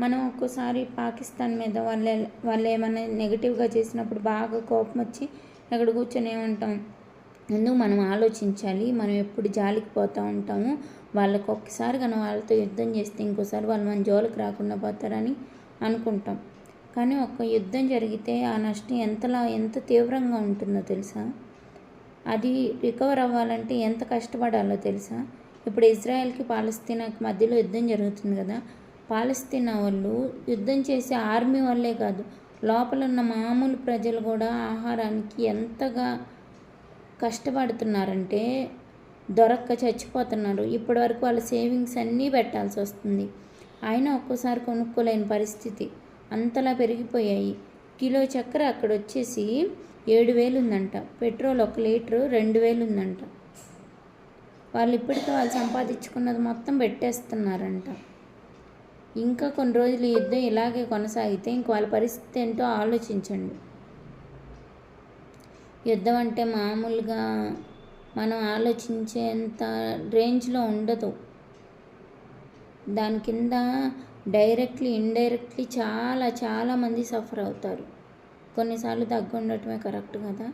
మనం ఒక్కోసారి పాకిస్తాన్ మీద వాళ్ళు వాళ్ళు ఏమైనా నెగిటివ్గా చేసినప్పుడు బాగా కోపం వచ్చి అక్కడ కూర్చొని ఉంటాం. ఎందుకు మనం ఆలోచించాలి మనం ఎప్పుడు జాలికి పోతూ ఉంటాము. వాళ్ళకి ఒక్కసారి కానీ వాళ్ళతో యుద్ధం చేస్తే ఇంకోసారి వాళ్ళు మన జోలికి రాకుండా పోతారని అనుకుంటాం. కానీ ఒక యుద్ధం జరిగితే ఆ నష్టం ఎంతలా ఎంత తీవ్రంగా ఉంటుందో తెలుసా? అది రికవర్ అవ్వాలంటే ఎంత కష్టపడాలో తెలుసా? ఇప్పుడు ఇజ్రాయెల్కి పాలస్తీనాకి మధ్యలో యుద్ధం జరుగుతుంది కదా. పాలస్తీనా వాళ్ళు యుద్ధం చేసే ఆర్మీ వాళ్ళే కాదు లోపల ఉన్న మామూలు ప్రజలు కూడా ఆహారానికి ఎంతగా కష్టపడుతున్నారంటే దొరక్క చచ్చిపోతున్నారు. ఇప్పటి వరకు వాళ్ళ సేవింగ్స్ అన్నీ పెట్టాల్సి వస్తుంది. అయినా ఒక్కోసారి కొనుక్కోలేని పరిస్థితి. అంతలా పెరిగిపోయాయి. కిలో చక్కెర అక్కడ వచ్చేసి ఏడు వేలు ఉందంట పెట్రోల్ ఒక లీటరు రెండు వేలు ఉందంట వాళ్ళు ఇప్పటికే వాళ్ళు సంపాదించుకున్నది మొత్తం పెట్టేస్తున్నారంట. ఇంకా కొన్ని రోజులు ఈ యుద్ధం ఇలాగే కొనసాగితే ఇంక వాళ్ళ పరిస్థితి ఏంటో ఆలోచించండి. యుద్ధం అంటే మామూలుగా మనం ఆలోచించేంత రేంజ్లో ఉండదు. దాని కింద డైరెక్ట్లీ ఇండైరెక్ట్లీ చాలా చాలామంది సఫర్ అవుతారు. కొన్నిసార్లు తగ్గు ఉండటమే కరెక్ట్ కదా?